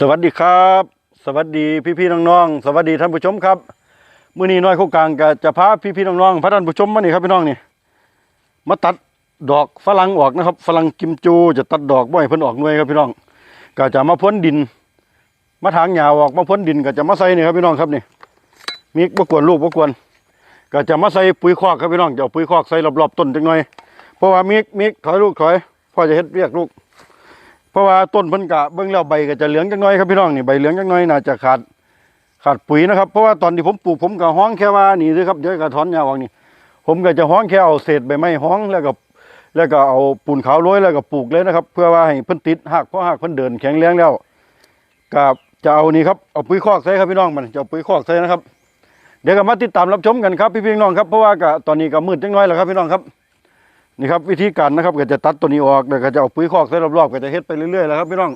สวัสดีครับ สวัสดีพี่ๆน้องๆสวัสดีท่านผู้ชมครับมื้อนี้น้อยโคกลางก็จะพาพี่ๆน้องๆพาท่านผู้ชมมานี่ครับพี่น้องนี่มาตัดดอกฝรั่งออกนะครับฝรั่งกิมจูจะตัดดอกบ่ให้เพิ่นออกหน่วยครับพี่น้อง ก็จะมาพ่นดิน มาถางหญ้าออกมาพ่นดินก็จะมาใส่นี่ครับพี่น้องครับนี่มีบกวนลูกบกวนก็จะมาใส่ปุ๋ยคอกครับพี่น้องจะเอาปุ๋ยคอกใส่รอบๆต้นจักหน่อยเพราะว่ามีมีถอยลูกถอยพ่อจะเฮ็ดเรียกลูก เพราะว่าต้นเพิ่นกะเบิ่งแล้วใบก็จะเหลืองจังน้อยครับพี่น้องนี่ใบเหลืองจังน้อยน่าจะขาดขาดปุ๋ยนะครับเพราะว่าตอนที่ผมปลูกผมก็ห้องแค่ว่านี่สิครับเดี๋ยวก็ถอนหญ้าออกนี่ผมก็จะห้องแค่เอาเศษใบไม้ห้องแล้วก็แล้วก็เอาปูนขาวโรยแล้วก็ปลูกเลยนะครับ เพื่อว่าให้เพิ่นติดหากเพราะหากเพิ่นเดินแข็งแรงแล้วก็จะเอานี่ครับเอาปุ๋ยคอกใส่ครับพี่น้องมันจะเอาปุ๋ยคอกใส่นะครับ เดี๋ยวก็มาติดตามรับชมกันครับพี่พี่น้องครับเพราะว่าก็ตอนนี้ก็มืดจังน้อยแล้วครับพี่น้องครับ นี่ครับวิธีการนะครับก็จะตัดตัวนี้ออกแล้วก็จะเอาปุ๋ยคอกใส่รอบๆก็จะเฮ็ดไปเรื่อยๆแล้วครับพี่น้อง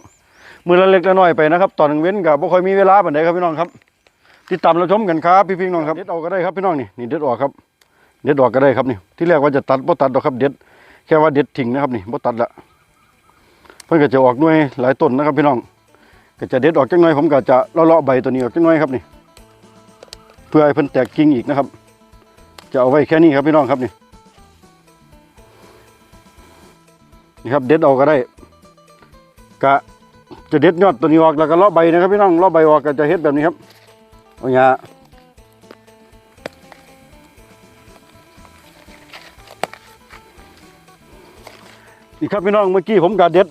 มือละเล็กละน้อยไปนะครับตอนกลางเว้นก็บ่ค่อยมีเวลาปานใดครับพี่น้องครับ ติดตามรับชมกันครับพี่พี่น้องครับเด็ดออกก็ได้ครับพี่น้องนี่นี่เด็ดออกครับ เด็ดออกก็ได้ครับนี่ที่แรกว่าจะตัดบ่ตัดดอกครับเด็ดแค่ว่าเด็ดทิ้งนะครับนี่บ่ตัดละเพิ่นก็จะออกหน่วยหลายต้นนะครับพี่น้องก็จะเด็ดออกจังหน่อยผมก็จะเลาะๆใบตัวนี้ออกจังหน่อยครับนี่ เพื่อให้เพิ่นแตกกิ่งอีกนะครับ จะเอาไว้แค่นี้ครับพี่น้องครับนี่ นี่ครับเด็ดออกก็ได้กะจะเด็ดยอดตัวนี้ออกแล้วก็เลาะใบนะครับพี่น้องเลาะใบออกก็จะเฮ็ดแบบนี้ครับเอาอย่านี่ครับพี่น้องเมื่อกี้ผมก็เด็ด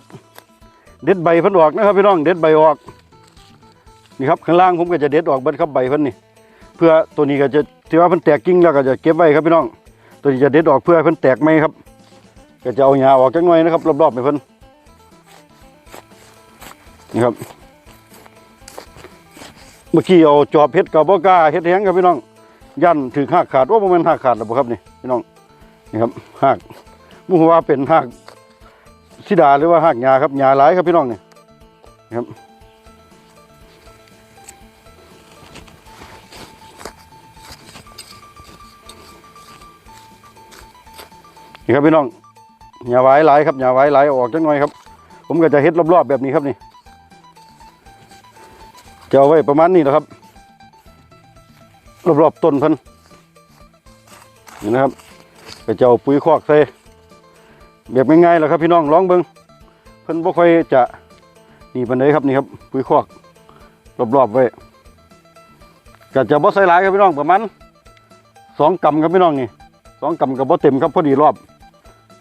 เด็ดใบพิ่นออกนะครับพี่น้องเด็ดใบออกนี่ครับข้างล่างผมก็จะเด็ดออกเบิดครับใบพิ่นนี่เพื่อตัวนี้ก็จะที่ว่าพิ่นแตกกิ่งแล้วก็จะเก็บไว้ครับพี่น้อง ตัวนี้จะเด็ดออกเพื่อให้พิ่นแตกไหมครับ ก็จะเอาหญ้าออกจักหน่อยนะครับรอบๆไปเพิ่นนี่ครับ เมื่อกี้เอาจอบเพชรกับบ่กล้าเฮ็ดแหงครับพี่น้องยันถือหักขาดว่าบ่แม่นหักขาดหรอกบ่ครับนี่พี่น้องนี่ครับหักบ่ฮู้ว่าเป็นหักสิดาหรือว่าหักหญ้าครับหญ้าหลายครับพี่น้องนี่นี่ครับนี่ครับพี่น้อง หญ้าไว้หลายครับหญ้าไว้หลายออกจังหน่อยครับ ผมก็จะเฮ็ดรอบๆแบบนี้ครับนี่จะเอาไว้ประมาณนี้นะครับ รอบๆต้นพิ่นนี่นะครับก็จะเอาปุ๋ยคอกใส่แบบง่ายๆแหละครับพี่น้องลองเบิ่งเพิ่นบ่ค่อยจะนี่ปานใดครับนี่ครับ ปุ๋ยคอกรอบๆไว้ก็จะบ่ใส่หลายครับพี่น้องประมาณสองกำครับพี่น้องนี่สองกำกับบ่เต็มครับพอดีรอบ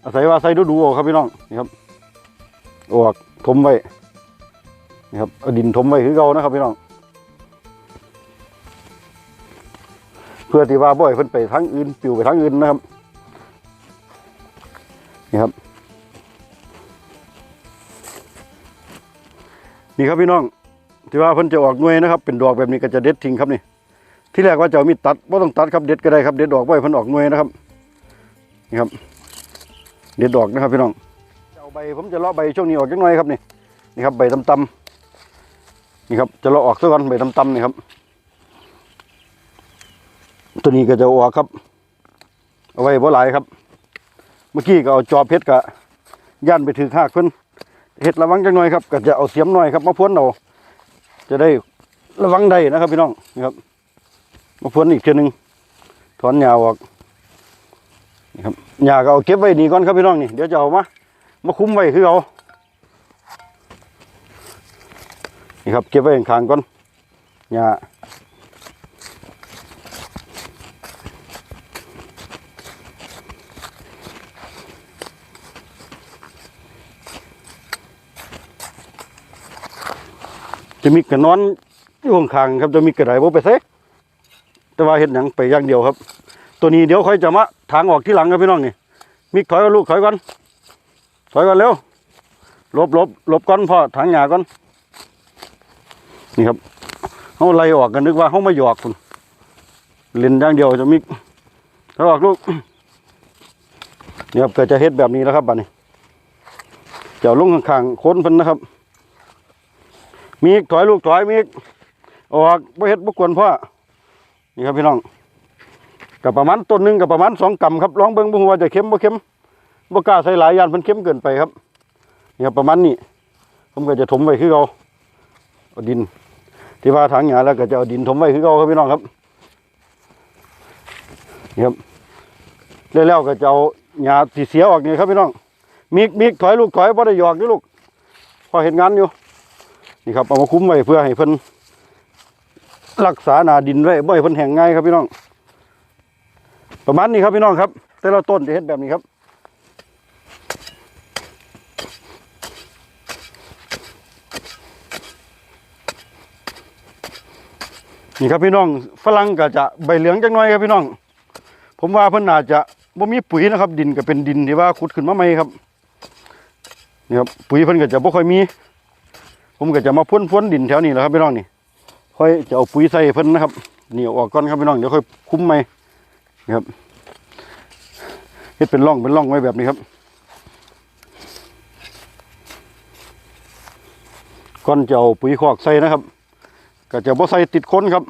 อาศัยว่าใส่ดูๆเอาครับพี่น้องนี่ครับออกถมไว้นี่ครับเอาดินถมไว้คือเก่านะครับพี่น้อง เพื่อที่ว่าบ่อยเพิ่นไปทางอื่นปิวไปทางอื่นนะครับนี่ครับ นี่ครับพี่น้องที่ว่าเพิ่นจะออกหน่วยนะครับ เป็นดอกแบบนี้ก็จะเด็ดทิ้งครับนี่ที่แรกว่าจะมีตัดบ่ต้องตัดครับเด็ดก็ได้ครับเด็ดดอกบ่อยเพิ่นออกหน่วยนะครับนี่ครับ เด็ดดอกนะครับพี่น้องเอาใบผมจะเลาะใบช่วงนี้ออกจักหน่อยครับนี่นี่ครับใบตำๆนี่ครับจะเลาะออกซะก่อนใบตำๆนี่ครับ ตัวนี้ก็จะออกครับ เอาไว้บ่หลายครับ เมื่อกี้ก็เอาจอบเพชรกะย่านไปถือหากเพิ่นเฮ็ดระวังจังหน่อยครับก็จะเอาเสียมหน่อยครับมาพ่นเอาจะได้ระวังได้นะครับพี่น้องนี่ครับมาพ่นอีกเทีนึงถอนหญ้าออกนี่ครับ หญ้าก็เอาเก็บไว้นี่ก่อนครับพี่น้องนี่เดี๋ยวจะเอามามาคุ้มไว้คือเอานี่ครับเก็บไว้ข้างๆก่อนหญ้าจะมีกระนอนอยู่ข้างๆครับจะมีกระไดบ่ไปเซแต่ว่าเห็นหยังไปอย่างเดียวครับ ตัวนี้เดี๋ยวค่อยจะมาทางออกที่หลังครับพี่น้องนี่มิกถอยก่อนลูกถอยก่อนถอยก่อนเร็วหลบหลบหลบก่อนพ่อทางหญ้าก่อนนี่ครับเขาไล่ออกกันนึกว่าเขาไมาหยอกคุณเล่นอย่างเดียวจะมิกถอยออกลูกเนี่ยครับก็จะเฮ็ดแบบนี้แล้วครับบัดนี้เจ้าลงข้างๆค้นเพิ่นนะครับ มีกถอยลูกถอยมีอีกออกบ่เฮ็ดบ่กวนพ่อนี่ครับพี่น้อง กับประมาณต้นหนึ่งกับประมาณสองกำครับลองเบิ่งบ่ฮู้ว่าจะเค็มบ่เค็มบ่กล้าใส่หลายยานเพิ่นเค็มเกินไปครับนี่ครับประมาณนี้ผมก็จะถมไว้คือเก่าเอาดิน ที่ว่าถังหญ้าแล้วก็จะเอาดินถมไว้คือเก่าครับพี่น้องครับนี่ครับแล้วๆก็จะเอาหญ้าที่เสียออกนี่ครับพี่น้องมิกมิกถอยลูกถอยบ่ได้หยอกเด้อลูกพอเห็นงานอยู่นี่ครับเอามาคุ้มไว้เพื่อให้เพิ่นรักษาหนาดินไว้บ่ให้เพิ่นแห้งง่ายครับพี่น้อง ประมาณนี้ครับพี่น้องครับ แต่ละต้นจะเห็นแบบนี้ครับนี่ครับพี่น้องฝรั่งก็จะใบเหลืองจังน้อยครับพี่น้อง ผมว่าเพิ่นอาจจะบ่มีปุ๋ยนะครับ ดินก็เป็นดินที่ว่าขุดขึ้นมาใหม่ครับนี่ครับปุ๋ยเพิ่นก็จะบ่ค่อยมี ผมก็จะมาพ่นพ่นดินแถวนี้แหละครับพี่น้องนี่ค่อยจะเอาปุ๋ยใส่เพิ่นนะครับเหนียวออกก่อนครับพี่น้องเดี๋ยวค่อยคุ้มใหม่ นี่ครับเฮ็ดเป็นร่องเป็นร่องไว้แบบนี้ครับก่อนจะเอาปุ๋ยคอกใส่นะครับ ก็จะบ่ใส่ติดค้นครับ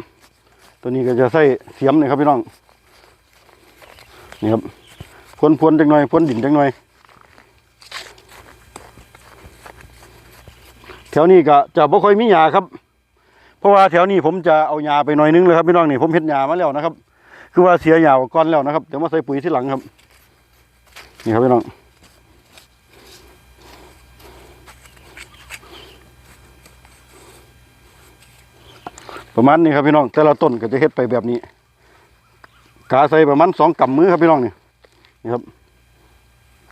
ตัวนี้ก็จะใส่เสียมนี่ครับพี่น้องนี่ครับพ่นพ่นจังหน่อยพ่นดินจังหน่อย แถวนี้ก็จะบ่ค่อยมีหญ้าครับ เพราะว่าแถวนี้ผมจะเอาหญ้าไปหน่อยนึงเลยครับพี่น้องนี่ผมเฮ็ดหญ้ามาแล้วนะครับ คือว่าเสียหญ้าก่อนแล้วนะครับเดี๋ยวมาใส่ปุ๋ยที่หลังครับ นี่ครับพี่น้องประมาณนี้ครับพี่น้อง แต่ละต้นก็จะเฮ็ดไปแบบนี้กาใส่ประมาณสองกำมือครับพี่น้องนี่นี่ครับ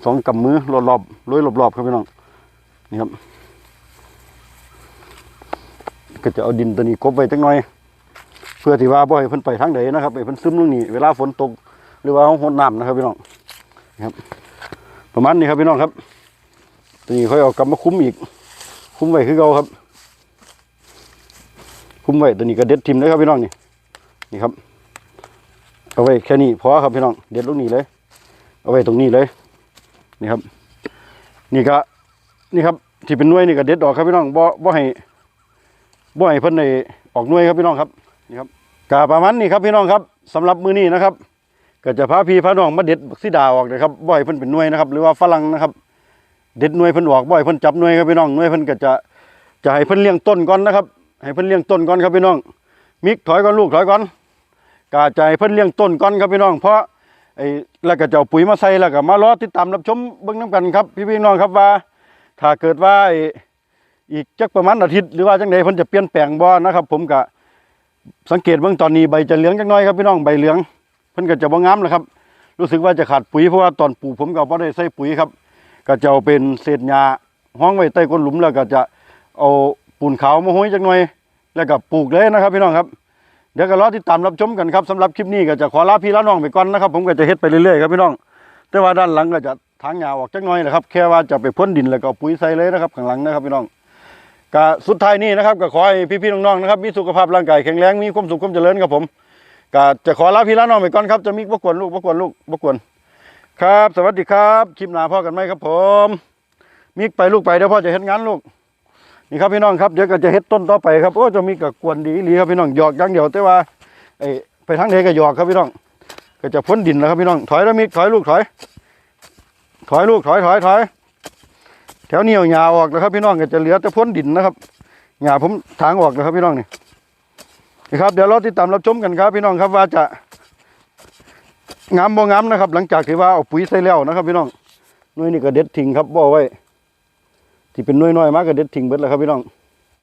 สองกำมือรอบๆร้อยรอบๆครับพี่น้องนี่ครับ ก็จะเอาดินตัวนี้กบไว้จังหน่อย พื่อที่ว่าบ่ให้เพิ่นไปทางใดนะครับให้เพิ่นซึมลงนี่เวลาฝนตกหรือว่าห้องน้ำนะครับพี่น้องนะครับ ประมาณนี้ครับพี่น้องครับตัวนี้ค่อยเอากลับมาคุ้มอีก คุ้มไว้คือเก่าครับ คุ้มไว้ตัวนี้ก็เด็ดทิมเลยครับพี่น้องนี่นี่ครับ เอาไว้แค่นี้พอครับพี่น้องเด็ดลูกนี้เลย เอาไว้ตรงนี้เลย นี่ครับ นี่ก็นี่ครับ ที่เป็นน่วยนี่ก็เด็ดออกครับพี่น้องบ่บ่ให้บ่ให้เพิ่นได้ออกน่วยครับพี่น้องครับ นี่ครับกาประมาณนี้ครับพี่น้องครับสำหรับมือนี้นะครับก็จะพาพี่พาน้องมาเด็ดบักซิดาออกนะครับบ่ให้เพิ่นเป็นหน่วยนะครับ หรือว่าฝรั่งนะครับ เด็ดหน่วยเพิ่นออกบ่ให้เพิ่นจับหน่วยครับพี่น้องหน่วยเพิ่นก็จะจะให้เพิ่นเลี้ยงต้นก่อนนะครับ ให้เพิ่นเลี้ยงต้นก่อนครับพี่น้อง มิกถอยก่อนลูกถอยก่อนกาใจเพิ่นเลี้ยงต้นก่อนครับพี่น้อง เพราะไอ้แล้วก็จะเอาปุ๋ยมาใส่แล้วก็มารอติดตามรับชมเบิ่งนํกันครับ พี่พี่น้องครับว่า ถ้าเกิดว่าอีกจักประมาณอาทิตย์หรือว่าจังใดเพิ่นจะเปลี่ยนแปลงบ่นะครับ ผมก็ สังเกตเบิ่งตอนนี้ใบจะเหลืองจักหน่อยครับพี่น้องใบเหลืองเพิ่นก็จะบ่งามนะครับ รู้สึกว่าจะขาดปุ๋ยเพราะว่าตอนปลูกผมก็บ่ได้ใส่ปุ๋ยครับ ก็จะเอาเป็นเศษหญ้าห้องไว้ใต้ก้นหลุมแล้วก็จะเอาปูนขาวมาห้อยจักหน่อย แล้วก็ปลูกเลยนะครับ พี่น้องครับเดี๋ยวก็รอติดตามรับชมกันครับสำหรับคลิปนี้ก็จะขอลาพี่ลาน้องไปก่อนนะครับ ผมก็จะเฮ็ดไปเรื่อยๆครับพี่น้อง แต่ว่าด้านหลังก็จะทางหญ้าออกจักหน่อยนะครับ แค่ว่าจะไปพ่นดินแล้วก็ปุ๋ยใส่เลยนะครับข้างหลังนะครับพี่น้อง ก็สุดท้ายนี้นะครับก็ขอให้พี่ๆน้องๆนะครับมีสุขภาพร่างกายแข็งแรงมีความสุขความเจริญครับผมก็จะขอลาพี่ลาน้องไปก่อนครับจะมีบกวนลูกบกวนลูกบกวนครับ สวัสดีครับคลิปหน้าพ่อกันไหมครับ ผมมิกไปลูกไปเดี๋ยวพ่อจะเฮ็ดงานลูกนี่ครับพี่น้องครับเดี๋ยวก็จะเฮ็ดต้นต่อไปครับโอ้จะมีกับกวนดีอีหลีครับพี่น้องหยอกอย่างเดียวแต่ว่าไอไปทางไหนก็หยอกครับพี่น้อง ก็จะพ้นดินแล้วครับพี่น้องถอยแล้วมิกถอยลูกถอย ถอยลูกถอยถอยถอย แถวนี้เอาหญ้าออกแล้วครับพี่น้องก็จะเหลือแต่พ้นดินนะครับหญ้าผมถางออกแล้วครับพี่น้องนี่นะครับเดี๋ยวเราติดตามรับชมกันครับ พี่น้องครับว่าจะงามบ่งามนะครับ หลังจากที่ว่าเอาปุ๋ยใส่แล้วนะครับ พี่น้องน้อยนี่ก็เด็ดทิ้งครับบ่ไว้ที่เป็นน่วยน้อยมากก็เด็ดทิ้งเบิดแล้วครับพี่น้อง